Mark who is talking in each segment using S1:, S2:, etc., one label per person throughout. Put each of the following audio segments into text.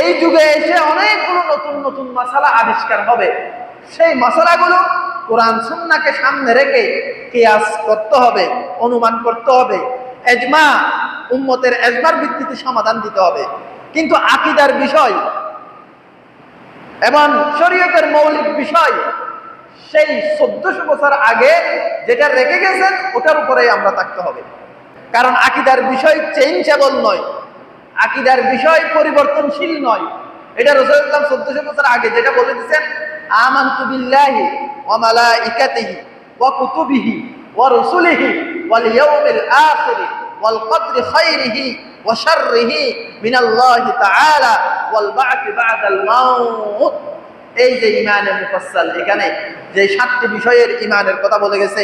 S1: এই যুগে এসে অনেকগুলো নতুন নতুন মশালা আবিষ্কার হবে। সেই মশালাগুলো কোরআন সুন্নাকে সামনে রেখে কিয়াস করতে হবে, অনুমান করতে হবে, এজমা, উম্মতের এজমার ভিত্তিতে সমাধান দিতে হবে। কিন্তু আকিদার বিষয় এবং শরীয়তের মৌলিক বিষয়, সেই চোদ্দশো বছর আগে যেটা রেখে গেছেন, ওটার উপরেই আমরা থাকতে হবে। কারণ আকিদার বিষয় চেঞ্জেবল নয়। আকিদার বিষয় পরিবর্তনশীল নয়। এটা রসুল ইসলাম চোদ্দশো বছর আগে যেটা বলে দিচ্ছেন আমান্তু বিল্লাহি ওয়া মালাইকাতিহি ওয়া কুতুবিহি ওয়া রুসুলিহি ওয়াল ইয়াউমিল আখির ওয়াল কদরি খাইরিহি ওয়া শাররিহি মিনাল্লাহি তাআলা ওয়াল বা'থি বা'দাল মাউত। এই যে ইমানের মুফাসসাল, এখানে যে সাতটি বিষয়ের ইমানের কথা বলে গেছে,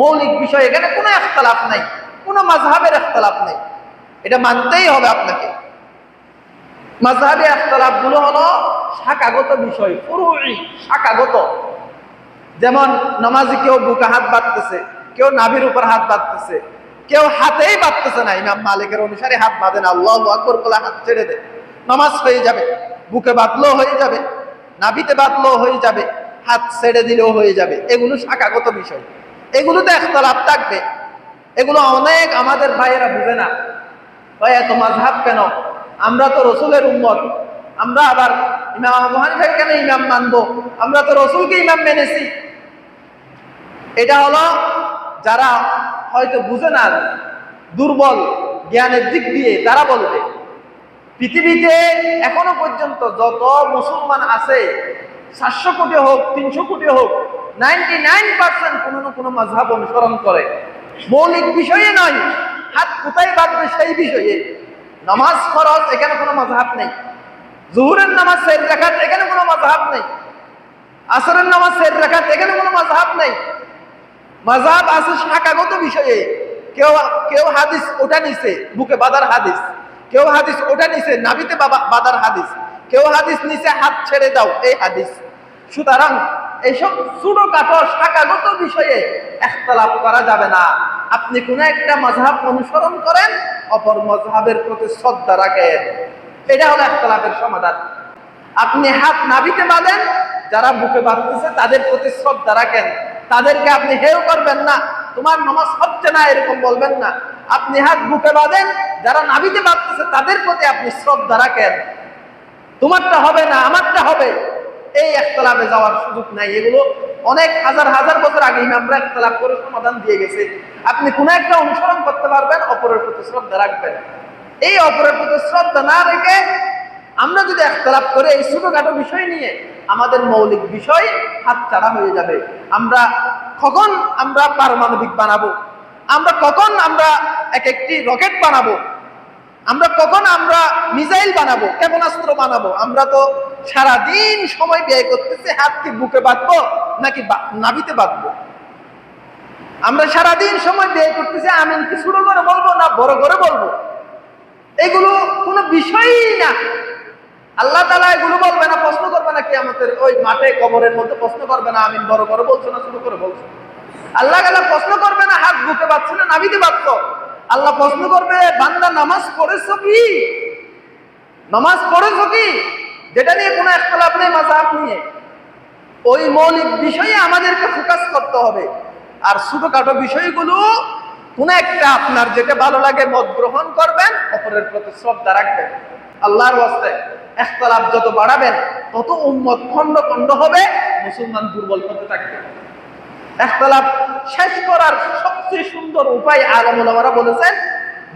S1: মৌলিক বিষয় এখানে কোনো ইখতিলাফ নাই, কোনো মাযহাবের ইখতিলাফ নেই। এটা মানতেই হবে আপনাকে। হলো বিষয় শাখাগত। যেমন কেউ বুকে হাত বাঁধতেছে, কেউ নাভির উপর হাত বাঁধতেছে, কেউ হাতেই বাঁধতেছে না, ইমাম মালিকের অনুসারে হাত বাঁধে না, আল্লাহ আকবর বলে হাত ছেড়ে নামাজ হয়ে যাবে, বুকে বাঁধলেও হয়ে যাবে, নাভিতে বাঁধলেও হয়ে যাবে, হাত ছেড়ে দিলেও হয়ে যাবে, এগুলো শাখাগত বিষয়। এগুলোতে একতলাপ থাকবে। এগুলো অনেক আমাদের ভাইয়েরা বুঝে না। ভাই এত মাঝহাব কেন? আমরা তো রসুলের উম্মত। আমরা আবার ইমাম আবু হানিফা কেন ইমাম মানবো? আমরা তো রসুলকে ইমাম মেনেছি। এটা হলো যারা হয়তো বুঝে না, দুর্বল জ্ঞানের দিক দিয়ে তারা বলবে, পৃথিবীতে এখনও পর্যন্ত যত মুসলমান আছে, সাতশো কোটি হোক, তিনশো কোটি হোক, নাইনটি নাইন পার্সেন্ট কোনো না কোনো মাঝহাব অনুসরণ করে। মৌলিক বিষয়ে নয়। হাত কোথায় বাঁধবে সেই বিষয়ে? নামাজ, ফরজ, এখানে কোনো মাঝহাব নেই। জুহুরের নামাজ সের রাখাত এখানে কোনো মাঝহাব নেই। আসরের নামাজ সের রাখাত এখানে কোনো মাঝহাব নেই। মাঝহাব আছে শাখাগত বিষয়ে। কেউ কেউ হাদিস ওটা নিছে, বুকে বাদার হাদিস। কেউ হাদিস ওটা নিছে নাবিতে বাদার হাদিস। কেউ হাদিস নিছে, হাত ছেড়ে দাও, এই হাদিস। সুতরাং এইসব ছোট কাটো শাখাগত বিষয়ে একতলাপ করা যাবে না। আপনি কোন একটা মজহাব অনুসরণ করেন, অপর মজহাবের প্রতি শ্রদ্ধা রাখেন। এটা হলো একতলাপের সমাধান। আপনি হাত নাবিতে বাঁধেন, যারা বুকে বাঁধতেছে তাদের প্রতি শ্রদ্ধা রাখেন। তাদেরকে আপনি হেও করবেন না, তোমার নামাজ হচ্ছে না, এরকম বলবেন না। আপনি হাত বুকে বাঁধেন, যারা নাবিতে বাঁধতেছে তাদের প্রতি আপনি শ্রদ্ধা রাখেন। তোমারটা হবে না, আমারটা হবে। এই একতলাপে যাওয়ার সুযোগ নাই। এগুলো অনেক হাজার হাজার বছর আগে ইমামরা একতলাপ করে সমাধান দিয়ে গেছে। আপনি কোন একটা অনুসরণ করতে পারবেন, অপরের প্রতি শ্রদ্ধা রাখবেন। এই অপরের প্রতি শ্রদ্ধা না রেখে আমরা যদি একতলাপ করে এই ছোটখাটো বিষয় নিয়ে আমাদের মৌলিক বিষয় হাতছাড়া হয়ে যাবে। আমরা কখন আমরা পারমাণবিক বানাবো? আমরা কখন আমরা এক একটি রকেট বানাবো? আমরা কখন আমরা মিসাইল বানাবো? ক্ষেপণাস্ত্র বানাবো? আমরা তো সারা দিন সময় ব্যয় করতেছে, হাত কি বুকে বাঁধবো নাকি নাভিতে বাঁধবো? আমরা সারা দিন সময় ব্যয় করতেছি আমি কি ছোট করে বলব না বড় করে বলব? এগুলো কোনো বিষয়ই না। আল্লাহ তালা এগুলো বলবে না, প্রশ্ন করবে না কি আমাদের ওই মাঠে কবরের মধ্যে প্রশ্ন করবে না, আমিন বড় করে বলছো না শুরু করে বলছো? আল্লাহ তালা প্রশ্ন করবে না হাত বুকে বাঁধছো না নাভিতে বাঁধছো? আল্লাহ প্রশ্ন করবে, বান্দা নামাজ পড়েছ কি? নামাজ পড়েছ কি? যেটা নিয়ে কোনো একতলাপ নেই মাঝাব নিয়ে। ওই মৌলিক বিষয়ে আমাদেরকে ফোকাস করতে হবে। আর ছোটখাটো বিষয়গুলো কোন একটা আপনার যেটা ভালো লাগে মত গ্রহণ করবেন, অপরের প্রতি শ্রদ্ধা রাখবেন। আল্লাহর ওয়াস্তে একতলাপ যত বাড়াবেন, তত উম্মত খণ্ড খণ্ড হবে, মুসলমান দুর্বল হতে থাকবে। একতলাপ শেষ করার সবচেয়ে সুন্দর উপায় আলমুলামারা বলেছেন,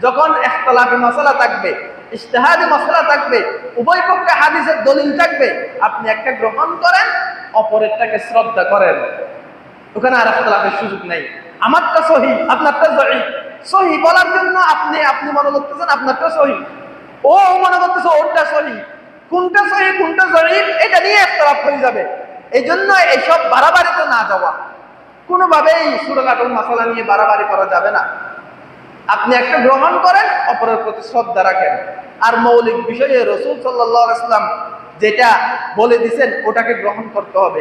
S1: যখন একতলাপে মশলা থাকবে ইস্তেহাদি মশলা থাকবে, উভয় পক্ষে হাদিসের দলিল থাকবে। আপনি একটা গ্রহণ করেন, অপরেরটাকে শ্রদ্ধা করেন। ওখানে আর একতলাপের সুযোগ নেই। আমারটা সহি, আপনারটা সহি সহি বলার জন্য আপনি আপনি মনে করতেছেন আপনারটা সহি। ও মনে করতেছে ওরটা সহি। কোনটা সহি কোনটা সহি এটা নিয়ে একতলাপ হয়ে যাবে। এই জন্য এইসব বাড়াবাড়িতে না যাওয়া। কোনোভাবেই ছোটখাটো মশলা নিয়ে বাড়াবাড়ি করা যাবে না। আপনি একটা গ্রহণ করেন, অপরের প্রতি শ্রদ্ধা রাখেন। আর মৌলিক বিষয়ে রসুল সাল্লাহ আসলাম যেটা বলে দিছেন, ওটাকে গ্রহণ করতে হবে।